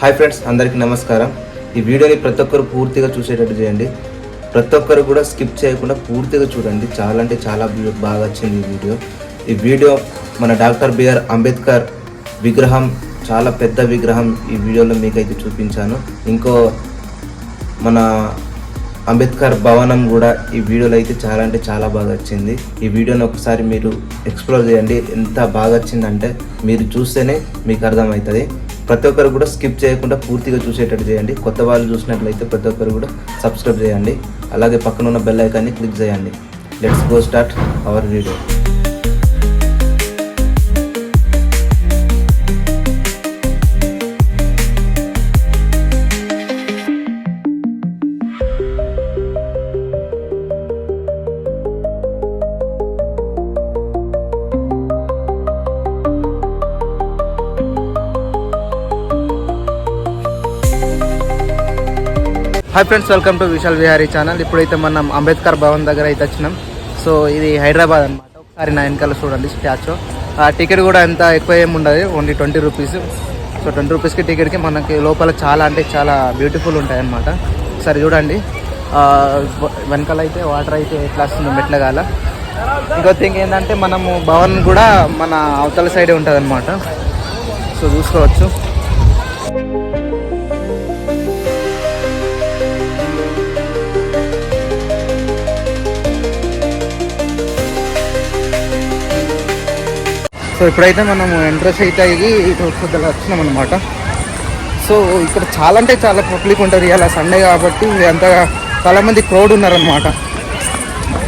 Hi friends అందరికీ నమస్కారం. ఈ వీడియోని ప్రతి ఒక్కరు పూర్తిగా చూసేటట్టు చేయండి. ప్రతి ఒక్కరు కూడా స్కిప్ చేయకుండా పూర్తిగా చూడండి. చాలా అంటే చాలా బాగా వచ్చింది ఈ వీడియో. ఈ వీడియో మన డాక్టర్ బిఆర్ అంబేద్కర్ విగ్రహం చాలా పెద్ద విగ్రహం ఈ వీడియోలో మీకైతే చూపించాను. ఇంకో మన అంబేద్కర్ భవనం కూడా ఈ వీడియోలో అయితే చాలా అంటే చాలా బాగా వచ్చింది. ఈ వీడియోని ఒకసారి మీరు ఎక్స్ప్లోర్ చేయండి. ఎంత బాగా వచ్చిందంటే మీరు చూస్తేనే మీకు అర్థమవుతుంది. ప్రతి ఒక్కరు కూడా స్కిప్ చేయకుండా పూర్తిగా చూసేటట్టు చేయండి. కొత్త వాళ్ళు చూసినట్లయితే ప్రతి ఒక్కరు కూడా సబ్స్క్రైబ్ చేయండి. అలాగే పక్కన ఉన్న బెల్ ఐకాన్ని క్లిక్ చేయండి. Let's go start our video hi friends welcome to Vishal Vihari channel ఇప్పుడైతే మనం అంబేద్కర్ భవన్ దగ్గర అయితే వచ్చినాం. సో ఇది హైదరాబాద్ అనమాట ఒకసారి నా వెనకాల చూడండి స్టాచ్యూ. ఆ టికెట్ కూడా ఎంత ఎక్కువ ఏమి ఉండదు only twenty rupees so twenty రూపీస్కి టికెట్కి మనకి లోపల చాలా అంటే చాలా బ్యూటిఫుల్ ఉంటాయి అనమాట ఒకసారి చూడండి. వెనకాల అయితే వాటర్ అయితే ఎట్లా వస్తుందో మెట్లగాల. ఇంకో థింగ్ ఏంటంటే మనము భవన్ కూడా మన అవతల సైడే ఉంటుంది అనమాట సో చూసుకోవచ్చు. సో ఇప్పుడైతే మనము ఎంట్రెస్ అయితే అయ్యి ఇటు కొద్దిగా వచ్చినాం అనమాట సో ఇక్కడ చాలా అంటే చాలా పబ్లిక్ ఉంటుంది ఇలా సండే కాబట్టి అంతగా చాలామంది క్రౌడ్ ఉన్నారనమాట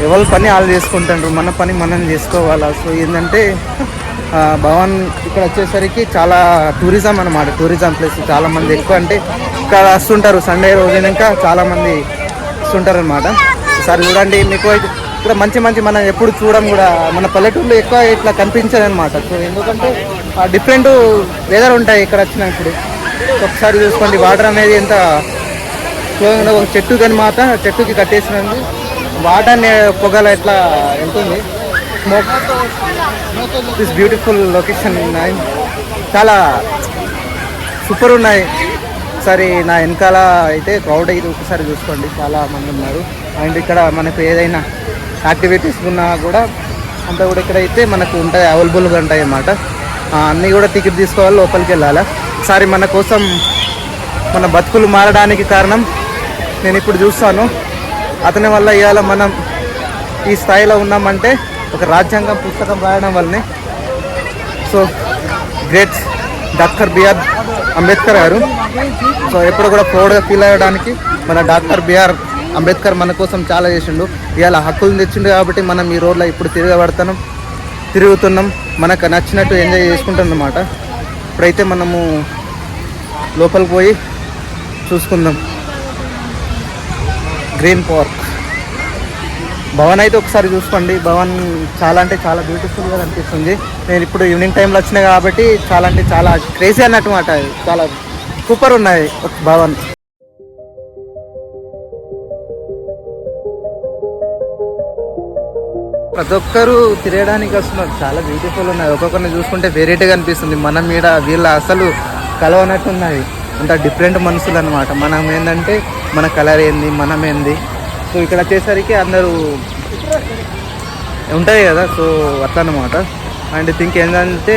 ఎవరి పని వాళ్ళు చేసుకుంటారు మన పని మనం చేసుకోవాలా? సో ఏంటంటే భవన్ ఇక్కడ వచ్చేసరికి చాలా టూరిజం అనమాట టూరిజం ప్లేస్ చాలామంది ఎక్కువ అంటే ఇక్కడ వస్తుంటారు. సండే రోజు ఇంకా చాలా మంది వస్తుంటారు అనమాట ఒకసారి చూడండి మీకు అయితే ఇక్కడ మంచి మంచి మనం ఎప్పుడు చూడడం కూడా మన పల్లెటూరులో ఎక్కువ ఇట్లా కనిపించదు అనమాట సో ఎందుకంటే డిఫరెంట్ వెదర్ ఉంటాయి ఇక్కడ వచ్చినప్పుడు. ఒకసారి చూసుకోండి వాటర్ అనేది ఎంత చూడండి ఒక చెట్టు కానీ మాత్రం చెట్టుకి కట్టేసినందు వాటర్ పొగల ఎట్లా వెళ్తుంది. స్మోక్ దిస్ బ్యూటిఫుల్ లొకేషన్ ఉన్నాయి చాలా సూపర్ ఉన్నాయి. ఒకసారి నా వెనకాల అయితే క్రౌడ్ అయితే ఒకసారి చూసుకోండి. చాలా మంది ఉన్నారు. అండ్ ఇక్కడ మనకు ఏదైనా యాక్టివిటీస్ ఉన్నా కూడా అంతా కూడా ఇక్కడ అయితే మనకు ఉంటాయి అవైలబుల్గా ఉంటాయి అన్నమాట. అన్నీ కూడా టికెట్ తీసుకోవాలి లోపలికి వెళ్ళాలి? ఒకసారి మన కోసం మన బతుకులు మారడానికి కారణం నేను ఇప్పుడు చూస్తాను. అతని వల్ల ఇవాళ మనం ఈ స్థాయిలో ఉన్నామంటే ఒక రాజ్యాంగం పుస్తకం రాయడం వల్లనే. So great doctor BR Ambedkar garu. So ఎప్పుడు కూడా ప్రౌడ్గా ఫీల్ అవ్వడానికి మన డాక్టర్ బిఆర్ అంబేద్కర్ మన కోసం చాలా చేసిండు. ఇవాళ హక్కులు తెచ్చిండు కాబట్టి మనం ఈ రోడ్లో ఇప్పుడు తిరగబడుతున్నాం తిరుగుతున్నాం. మనకు నచ్చినట్టు ఎంజాయ్ చేసుకుంటాం అన్నమాట ఇప్పుడైతే మనము లోపలికి పోయి చూసుకుందాం. Green park. భవన్ అయితే ఒకసారి చూసుకోండి. భవన్ చాలా అంటే చాలా బ్యూటిఫుల్గా అనిపిస్తుంది నేను ఇప్పుడు ఈవినింగ్ టైంలో వచ్చినా కాబట్టి చాలా అంటే చాలా క్రేజీ అన్నట్టు మాట చాలా సూపర్ ఉన్నాయి భవన్. ప్రతి ఒక్కరు తిరగడానికి వస్తున్నారు. చాలా బ్యూటిఫుల్ ఉన్నాయి. ఒక్కొక్కరిని చూసుకుంటే వెరైటీగా అనిపిస్తుంది. మనం మీద వీళ్ళ అసలు కలవనట్టు ఉన్నాయి అంత డిఫరెంట్ మనుషులు అనమాట మనం ఏంటంటే మన కలర్ ఏంది మనం ఏంది. సో ఇక్కడ వచ్చేసరికి అందరూ ఉంటాయి కదా. సో అట్లనమాట అండ్ థింక్ ఏంటంటే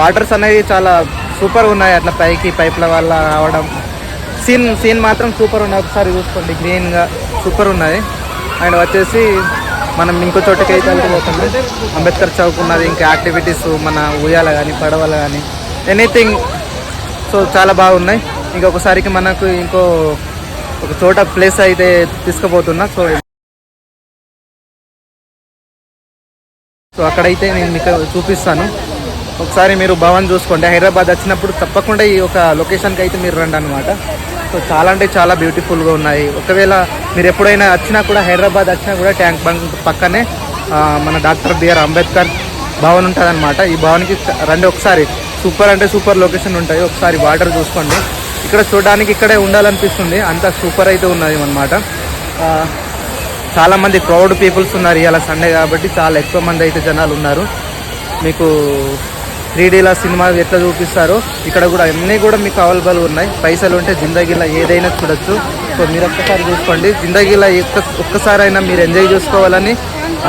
వాటర్స్ అనేవి చాలా సూపర్ ఉన్నాయి. అట్లా పైకి పైప్ల వల్ల రావడం. సీన్ సీన్ మాత్రం సూపర్ ఉన్నాయి. ఒకసారి చూసుకోండి. గ్రీన్గా సూపర్ ఉన్నాయి. అండ్ వచ్చేసి మనం ఇంకో చోటకి అయితే వెళ్ళిపోతున్నాం అంబేద్కర్ చౌక్ ఉన్నది ఇంకా యాక్టివిటీస్ మన ఉయ్యాల కానీ పడవలు కానీ ఎనీథింగ్ సో చాలా బాగున్నాయి. ఇంకొకసారికి మనకు ఇంకో ఒక చోట ప్లేస్ అయితే తీసుకుపోతున్నా. సో సో అక్కడైతే నేను మీకు చూపిస్తాను. ఒకసారి మీరు భవన్ చూసుకోండి. హైదరాబాద్ వచ్చినప్పుడు తప్పకుండా ఈ ఒక లొకేషన్కి అయితే మీరు రండి అనమాట సో చాలా అంటే చాలా బ్యూటిఫుల్గా ఉన్నాయి. ఒకవేళ మీరు ఎప్పుడైనా వచ్చినా కూడా హైదరాబాద్ వచ్చినా కూడా ట్యాంక్ బంక్ పక్కనే మన డాక్టర్ బిఆర్ అంబేద్కర్ భవన్ ఉంటుందన్నమాట. ఈ భవన్కి రండి ఒకసారి. సూపర్ అంటే సూపర్ లొకేషన్ ఉంటాయి. ఒకసారి వాటర్ చూసుకోండి. ఇక్కడ చూడడానికి ఇక్కడే ఉండాలనిపిస్తుంది. అంత సూపర్ అయితే ఉన్నది అనమాట చాలామంది క్రౌడ్ పీపుల్స్ ఉన్నారు ఇవాళ సండే కాబట్టి చాలా ఎక్కువ మంది అయితే జనాలు ఉన్నారు. మీకు త్రీ డీలో సినిమా ఎట్లా చూపిస్తారో ఇక్కడ కూడా అన్నీ కూడా మీకు అవైలబుల్ ఉన్నాయి. పైసలు ఉంటే జిందగీలో ఏదైనా చూడొచ్చు. సో మీరు ఒక్కసారి చూసుకోండి. జిందగీలో ఒక్క అయినా మీరు ఎంజాయ్ చేసుకోవాలని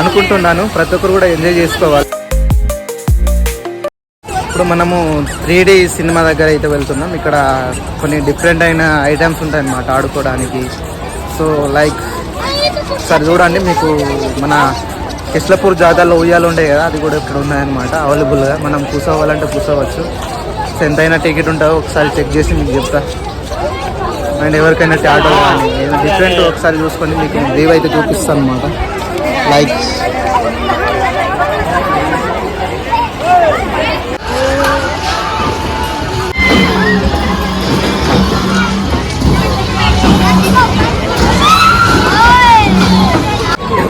అనుకుంటున్నాను. ప్రతి ఒక్కరు కూడా ఎంజాయ్ చేసుకోవాలి. ఇప్పుడు మనము త్రీ డీ సినిమా దగ్గర అయితే వెళ్తున్నాం. ఇక్కడ కొన్ని డిఫరెంట్ అయిన ఐటమ్స్ ఉంటాయన్నమాట ఆడుకోవడానికి. సో లైక్ ఒకసారి చూడండి. మీకు మన కిస్లపూర్ జాతరలో ఉయ్యాలు ఉండే కదా అది కూడా ఇక్కడ ఉన్నాయన్నమాట. అవైలబుల్గా మనం కూర్చోవాలంటే కూర్చోవచ్చు సో ఎంతైనా టికెట్ ఉంటుందో ఒకసారి చెక్ చేసి మీకు చెప్తా. అండ్ ఎవరికైనా ఆటో కానీ డిఫరెంట్ ఒకసారి చూసుకొని మీకు వ్యూ అయితే చూపిస్తాను అనమాట లైక్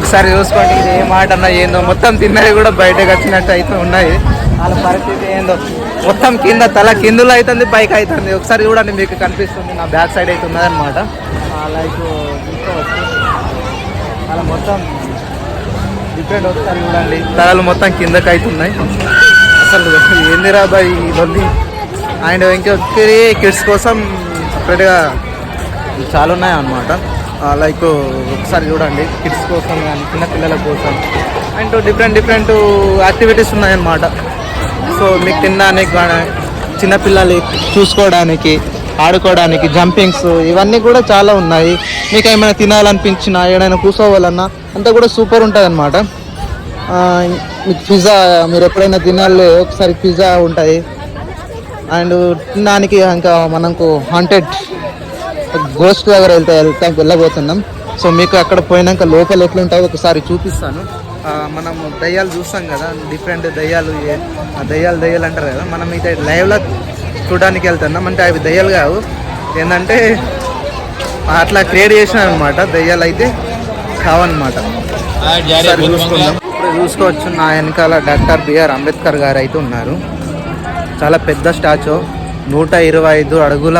ఒకసారి చూసుకోండి ఇది ఏ మాట అన్నా ఏందో. మొత్తం తిన్నవి కూడా బయటకు వచ్చినట్టు అయితే ఉన్నాయి. వాళ్ళ పరిస్థితి ఏందో. మొత్తం కింద తల కిందులో అవుతుంది పైకి అవుతుంది ఒకసారి చూడండి మీకు కనిపిస్తుంది. నా బ్యాక్ సైడ్ అయితే ఉన్నదన్నమాట. లైక్ అలా మొత్తం డిఫరెంట్ ఒకసారి చూడండి. తలలు మొత్తం కిందకి అవుతున్నాయి అసలు ఏంది రాబాయి ఇవన్నీ అండ్ ఇంకొకరి కిడ్స్ కోసం సపరేట్గా చాలా ఉన్నాయి అన్నమాట లైక్ ఒకసారి చూడండి కిడ్స్ కోసం కానీ చిన్నపిల్లల కోసం. అండ్ డిఫరెంట్ డిఫరెంట్ యాక్టివిటీస్ ఉన్నాయన్నమాట. సో మీకు తినడానికి కానీ చిన్నపిల్లలు చూసుకోవడానికి ఆడుకోవడానికి జంపింగ్స్ ఇవన్నీ కూడా చాలా ఉన్నాయి. మీకు ఏమైనా తినాలనిపించినా ఏదైనా కూర్చోవాలన్నా అంతా కూడా సూపర్ ఉంటుంది అనమాట మీకు పిజ్జా మీరు ఎప్పుడైనా తినాలి ఒకసారి పిజ్జా ఉంటాయి. అండ్ తినడానికి ఇంకా మనకు హంటెడ్ గోస్ట్ దగ్గర వెళ్తే వెళ్తాం వెళ్ళబోతున్నాం. సో మీకు అక్కడ పోయినాక లోపల ఎట్లుంటాయో ఒకసారి చూపిస్తాను. మనం దయ్యాలు చూస్తాం కదా డిఫరెంట్ దయ్యాలు దయ్యాలు దయ్యాలు అంటారు కదా మనం అయితే లైవ్లో చూడడానికి వెళ్తున్నాం. అంటే అవి దయ్యాలు కావు. ఏంటంటే అట్లా క్రియేట్ చేసిన అనమాట దయ్యాలు అయితే కావన్నమాట. చూసుకుందాం. ఇప్పుడు చూసుకోవచ్చు నా వెనకాల డాక్టర్ బిఆర్ అంబేద్కర్ గారు అయితే ఉన్నారు. చాలా పెద్ద స్టాచ్యూ నూట ఇరవై ఐదు అడుగుల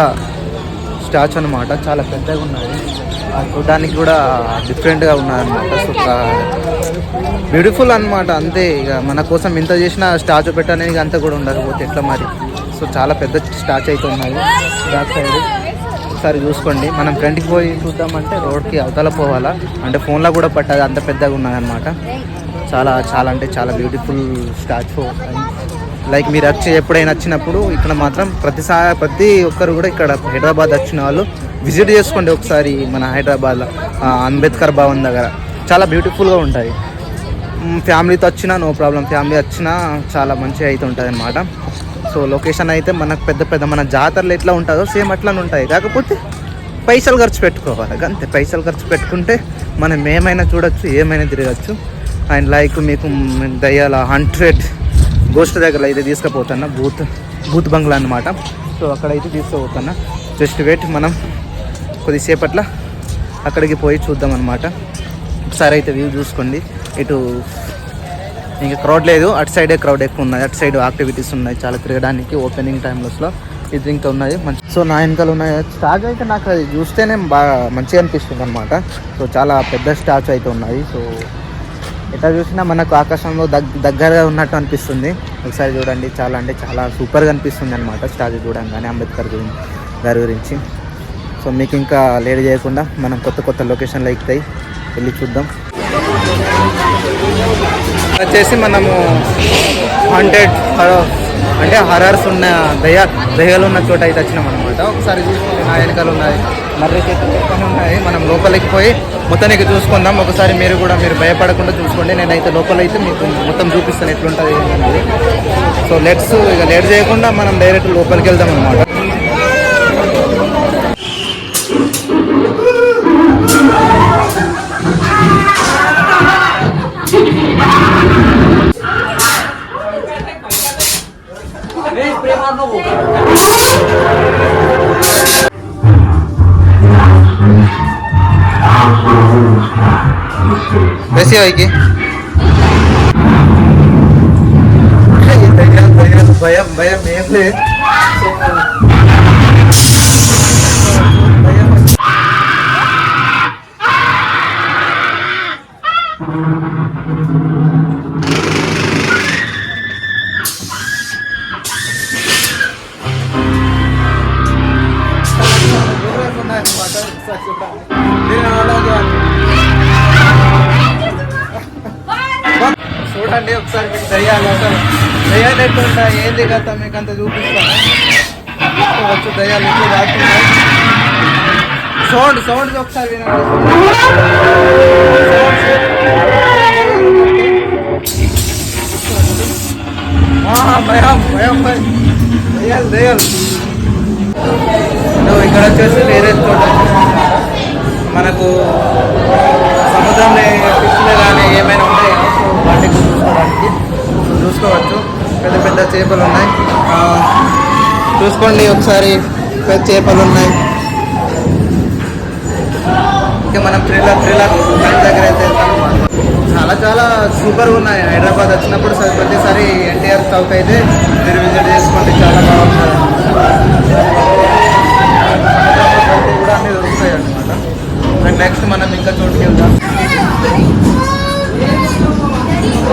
స్టాచ్యూ అనమాట చాలా పెద్దగా ఉన్నది. చూడడానికి కూడా డిఫరెంట్గా ఉన్నదన్నమాట. సో బ్యూటిఫుల్ అన్నమాట. అంతే ఇక మన కోసం ఇంత చేసిన స్టాచ్యూ పెట్టడానికి అంత కూడా ఉండకపోతే ఎట్లా మరి? సో చాలా పెద్ద స్టాచ్యూ అయితే ఉన్నాయి బ్యాక్ సైడ్. ఒకసారి చూసుకోండి. మనం ఫ్రంట్కి పోయి చూద్దామంటే రోడ్కి అవతల పోవాలా? అంటే ఫోన్లో కూడా పట్టదు అంత పెద్దగా ఉన్నదన్నమాట. చాలా చాలా అంటే చాలా బ్యూటిఫుల్ స్టాచ్యూ. లైక్ మీరు వచ్చి ఎప్పుడైనా వచ్చినప్పుడు ఇక్కడ మాత్రం ప్రతిసారి ప్రతి ఒక్కరు కూడా ఇక్కడ హైదరాబాద్ వచ్చిన వాళ్ళు విజిట్ చేసుకోండి ఒకసారి మన హైదరాబాద్లో అంబేద్కర్ భవన్ దగ్గర. చాలా బ్యూటిఫుల్గా ఉంటాయి. ఫ్యామిలీతో వచ్చినా నో ప్రాబ్లం. ఫ్యామిలీ వచ్చినా చాలా మంచిగా అయితే ఉంటుంది అనమాట సో లొకేషన్ అయితే మనకు పెద్ద పెద్ద మన జాతరలు ఎట్లా ఉంటుందో సేమ్ అట్లానే ఉంటాయి. కాకపోతే పైసలు ఖర్చు పెట్టుకోవాలి. అంతే. పైసలు ఖర్చు పెట్టుకుంటే మనం ఏమైనా చూడొచ్చు ఏమైనా తిరగచ్చు. అండ్ లైక్ మీకు దయ్యాల హండ్రెడ్ గోస్ట్ దగ్గర అయితే తీసుకుపోతున్నా బూత్ బూత్ బంగ్లా అనమాట సో అక్కడైతే తీసుకుపోతున్నా. జస్ట్ వెయిట్ మనం కొద్దిసేపట్ల అక్కడికి పోయి చూద్దాం అనమాట ఒకసారి అయితే వ్యూ చూసుకోండి. ఇటు ఇంకా క్రౌడ్ లేదు. అటు సైడే క్రౌడ్ ఎక్కువ ఉన్నది. అటు సైడ్ యాక్టివిటీస్ ఉన్నాయి. చాలా తిరగడానికి ఓపెనింగ్ టైమ్స్లో ఇది ఇంకా ఉన్నది. మంచి సో నా వెనకాల ఉన్నాయి స్టాక్ అయితే నాకు అది చూస్తేనే బాగా మంచిగా అనిపిస్తుంది అనమాట సో చాలా పెద్ద స్టాచ్ అయితే ఉన్నాయి. సో ఎట్లా చూసినా మనకు ఆకాశంలో దగ్ దగ్గరగా ఉన్నట్టు అనిపిస్తుంది. ఒకసారి చూడండి చాలా అంటే చాలా సూపర్గా అనిపిస్తుంది అనమాట స్టాచ్యూ చూడంగానే అంబేద్కర్ గురించి గారి గురించి. సో మీకు ఇంకా లేట్ చేయకుండా మనం కొత్త కొత్త లొకేషన్లు ఎక్కుతాయి. వెళ్ళి చూద్దాం. వచ్చేసి మనము హండ్రెడ్ అంటే హరర్స్ ఉన్న దయ దయ్యాలు ఉన్న చోట అయితే వచ్చినాం అనమాట ఒకసారి చూసుకుంటే నా వెనకాల ఉన్నాయి మర్రి చెట్లు ఉన్నాయి. మనం లోపలికి పోయి మొత్తానికి చూసుకుందాం. ఒకసారి మీరు కూడా మీరు భయపడకుండా చూసుకోండి. నేనైతే లోపల అయితే మీకు మొత్తం చూపిస్తాను ఎట్లుంటుంది సో లెట్స్ ఇక లేట్ చేయకుండా మనం డైరెక్ట్ లోపలికి వెళ్దాం అనమాట മെസ്സി വായിക്ക് ഭയം ഭയം ഏത് దయ్యాలు ఎట్లుంటా ఏంది కదా మీకు అంత చూపిస్తాను వచ్చు దయ్యాలు ఎట్లు రాకుండా సౌండ్ సౌండ్ ఒకసారి వినండి. ఆ, భయం భయం భయం. దయ్యాలు దయ్యాలు. నువ్వు ఇక్కడ వచ్చేసి వేరే చోట. మనకు సముద్రంలో ఫిష్లు కానీ ఏమైనా ఉన్నాయో సో వాటిని చూసుకోవడానికి. చూసుకోవచ్చు. పెద్ద పెద్ద చేపలు ఉన్నాయి. చూసుకోండి ఒకసారి పెద్ద చేపలు ఉన్నాయి. ఇంకా మనం త్రిల్లర్ త్రిల్లర్ దగ్గర అయితే చాలా చాలా సూపర్ ఉన్నాయి. హైదరాబాద్ వచ్చినప్పుడు సరే ప్రతిసారి ఎన్టీఆర్ చౌక్ అయితే మీరు విజిట్ చేసుకోండి. చాలా బాగుంటుంది. కూడా అన్ని దొరుకుతాయి అనమాట అండ్ నెక్స్ట్ మనం ఇంకా చోటుకి వెళ్దాం. కిడ్స్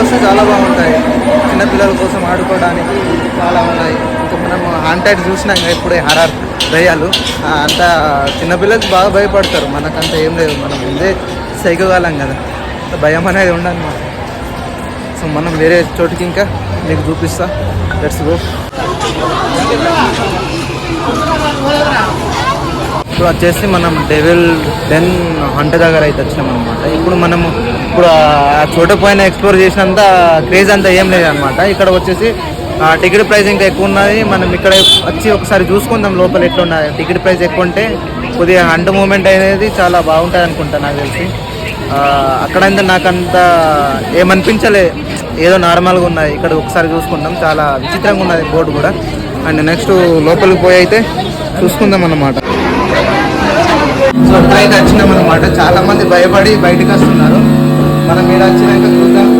వస్తే చాలా బాగుంటాయి. చిన్నపిల్లల కోసం ఆడుకోవడానికి చాలా ఉన్నాయి. ఇంకా మనం హాంటెడ్ చూసినాం కదా ఇప్పుడే హరార్ దయ్యాలు అంత అంతా చిన్నపిల్లలకి బాగా భయపడతారు. మనకంత ఏం లేదు. మనం ముందే సైకోగలం కదా. భయం అనేది ఉండదు మనం సో మనం వేరే చోటుకి ఇంకా మీకు చూపిస్తా. లెట్స్ గో ఇప్పుడు వచ్చేసి మనం డెవిల్ డెన్ హంట దగ్గర అయితే వచ్చినాం అనమాట ఇప్పుడు మనము ఇప్పుడు ఆ చోట పైన ఎక్స్ప్లోర్ చేసినంత క్రేజ్ అంతా ఏం లేదనమాట ఇక్కడ వచ్చేసి ఆ టికెట్ ప్రైస్ ఇంకా ఎక్కువ ఉన్నది. మనం ఇక్కడ వచ్చి ఒకసారి చూసుకుందాం లోపల ఎట్లా ఉన్నది టికెట్ ప్రైస్ ఎక్కువ ఉంటే కొద్దిగా హంట మూమెంట్ అనేది చాలా బాగుంటుంది అనుకుంటా నాకు తెలిసి. అక్కడ అక్కడంతా నాకు అంత ఏమనిపించలే. ఏదో నార్మల్గా ఉన్నది. ఇక్కడ ఒకసారి చూసుకుందాం. చాలా విచిత్రంగా ఉన్నది బోర్డు కూడా. అండ్ నెక్స్ట్ లోపలికి పోయి అయితే చూసుకుందాం అన్నమాట. సో ఇప్పుడైతే వచ్చినాం అనమాట చాలా మంది భయపడి బయటకు వస్తున్నారు. మనం మీరు వచ్చినాక చూద్దాం.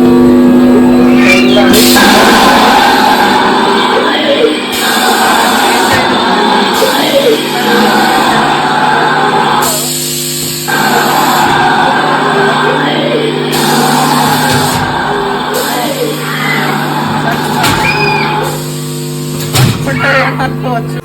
అనుకోవచ్చు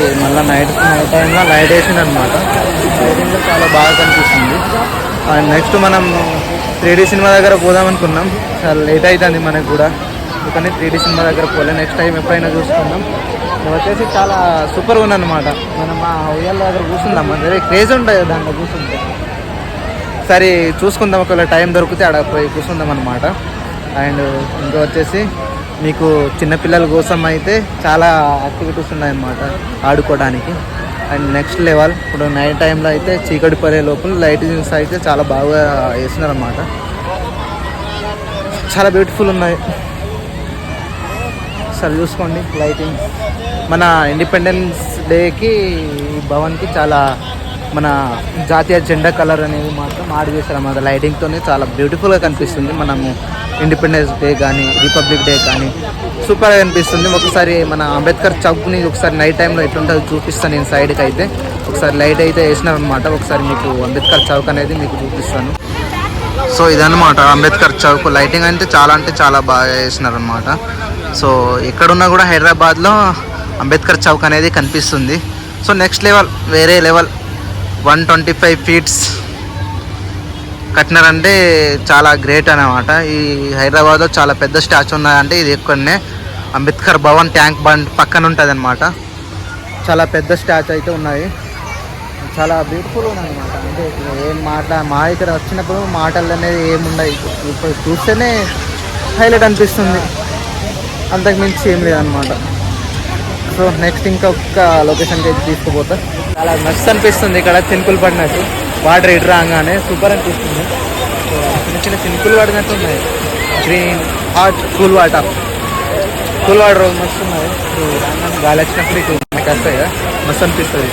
మళ్ళీ నైట్ నైట్ టైంలో లైట్ వేసింది అనమాట లైటింగ్లో చాలా బాగా కనిపిస్తుంది. అండ్ నెక్స్ట్ మనం త్రీడీ సినిమా దగ్గర పోదాం అనుకున్నాం. చాలా లేట్ అవుతుంది మనకు కూడా. అందుకని త్రీడీ సినిమా దగ్గర పోలే. నెక్స్ట్ టైం ఎప్పుడైనా చూసుకుందాం. వచ్చేసి చాలా సూపర్గా ఉందన్నమాట. మనం ఆ ఉయ్యాల దగ్గర కూర్చుందాం. మన దగ్గర క్రేజ్ ఉంటుంది దాంట్లో కూర్చుంటే. సరే చూసుకుందాం. ఒకవేళ టైం దొరికితే అక్కడ పోయి కూర్చుందాం అనమాట అండ్ ఇంకా వచ్చేసి మీకు చిన్నపిల్లల కోసం అయితే చాలా యాక్టివిటీస్ ఉన్నాయన్నమాట ఆడుకోవడానికి. అండ్ నెక్స్ట్ లెవెల్ ఇప్పుడు నైట్ టైంలో అయితే చీకటి పడే లోపల లైటింగ్స్ అయితే చాలా బాగా వేస్తున్నారు అనమాట చాలా బ్యూటిఫుల్ ఉన్నాయి. సరే చూసుకోండి లైటింగ్ మన ఇండిపెండెన్స్ డేకి ఈ భవన్కి చాలా మన జాతీయ జెండా కలర్ అనేది మాత్రం ఆడ్ చేశారు అన్నమాట. లైటింగ్తోనే చాలా బ్యూటిఫుల్గా కనిపిస్తుంది. మనము ఇండిపెండెన్స్ డే కానీ రిపబ్లిక్ డే కానీ సూపర్గా కనిపిస్తుంది. ఒకసారి మన అంబేద్కర్ చౌక్ని ఒకసారి నైట్ టైంలో ఎట్లుంటుందో చూపిస్తాను నేను సైడ్కి అయితే. ఒకసారి లైట్ అయితే వేసినారనమాట ఒకసారి మీకు అంబేద్కర్ చౌక్ అనేది మీకు చూపిస్తాను. సో ఇదన్నమాట. అంబేద్కర్ చౌక్ లైటింగ్ అంటే చాలా అంటే చాలా బాగా వేసినారనమాట సో ఎక్కడున్నా కూడా హైదరాబాద్లో అంబేద్కర్ చౌక్ అనేది కనిపిస్తుంది. సో నెక్స్ట్ లెవెల్ వేరే level one twenty five feets కట్టినారంటే చాలా గ్రేట్ అనమాట ఈ హైదరాబాద్లో చాలా పెద్ద స్టాచ్యూ ఉన్నదంటే ఇది ఎక్కువనే. అంబేద్కర్ భవన్ ట్యాంక్ బండ్ పక్కన ఉంటుంది అనమాట చాలా పెద్ద స్టాచ్యూ అయితే ఉన్నాయి. చాలా బ్యూటిఫుల్ అనమాట అంటే ఏం మాట మా ఇక్కడ వచ్చినప్పుడు మాటలు అనేది ఏముండవు ఇప్పుడు చూస్తేనే హైలైట్ అనిపిస్తుంది. అంతకు మించి ఏం లేదనమాట సో నెక్స్ట్ ఇంకొక లొకేషన్కి అయితే తీసుకుపోతా. చాలా మస్తు అనిపిస్తుంది ఇక్కడ చినుకులు పడినట్టు. వాటర్ ఇటు రాగానే సూపర్ అనిపిస్తుంది. చిన్న చిన్న చినుకులు పడినట్టు ఉన్నాయి. Green hot cool water cool water మస్తు ఉన్నాయి. రాగానే గాలి వచ్చినప్పుడు ఇటు మనకి వస్తాయి కదా. మస్తు అనిపిస్తుంది.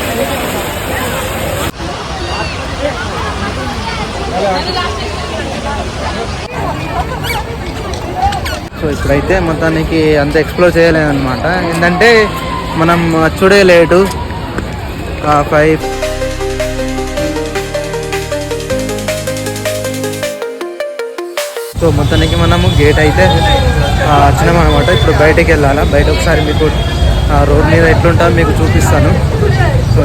సో ఇప్పుడైతే మొత్తానికి అంత ఎక్స్ప్లోర్ చేయలేదన్నమాట. ఏంటంటే మనం చూడే లేటు. ఫైవ్ సో మొత్తానికి మనము గేట్ అయితే వచ్చినాం అనమాట ఇప్పుడు బయటకు వెళ్ళాలా? బయట ఒకసారి మీకు రోడ్ మీద ఎట్లుంటా మీకు చూపిస్తాను. సో